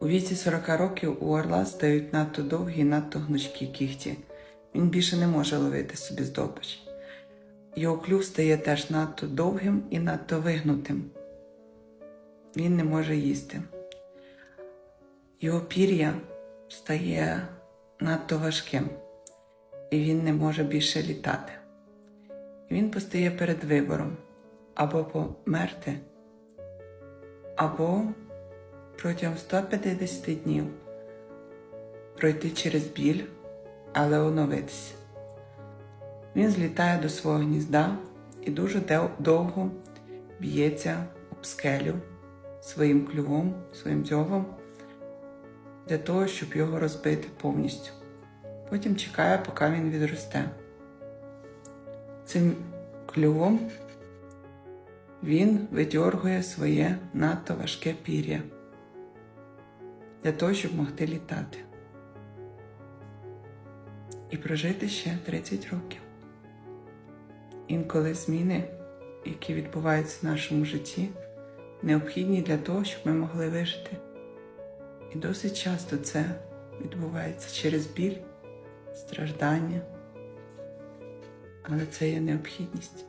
У віці 40 років у орла стають надто довгі і надто гнучкі кігті. Він більше не може ловити собі здобич. Його клюв стає теж надто довгим і надто вигнутим. Він не може їсти. Його пір'я стає надто важким, і він не може більше літати. Він постає перед вибором або померти, або протягом 150 днів пройти через біль, але оновитися. Він злітає до свого гнізда і дуже довго б'ється об скелю своїм клювом, своїм дзьобом для того, щоб його розбити повністю. Потім чекає, поки він відросте. Цим клювом він видьоргує своє надто важке пір'я для того, щоб могти літати. І прожити ще 30 років. Інколи зміни, які відбуваються в нашому житті, необхідні для того, щоб ми могли вижити. І досить часто це відбувається через біль, страждання, але це є необхідність.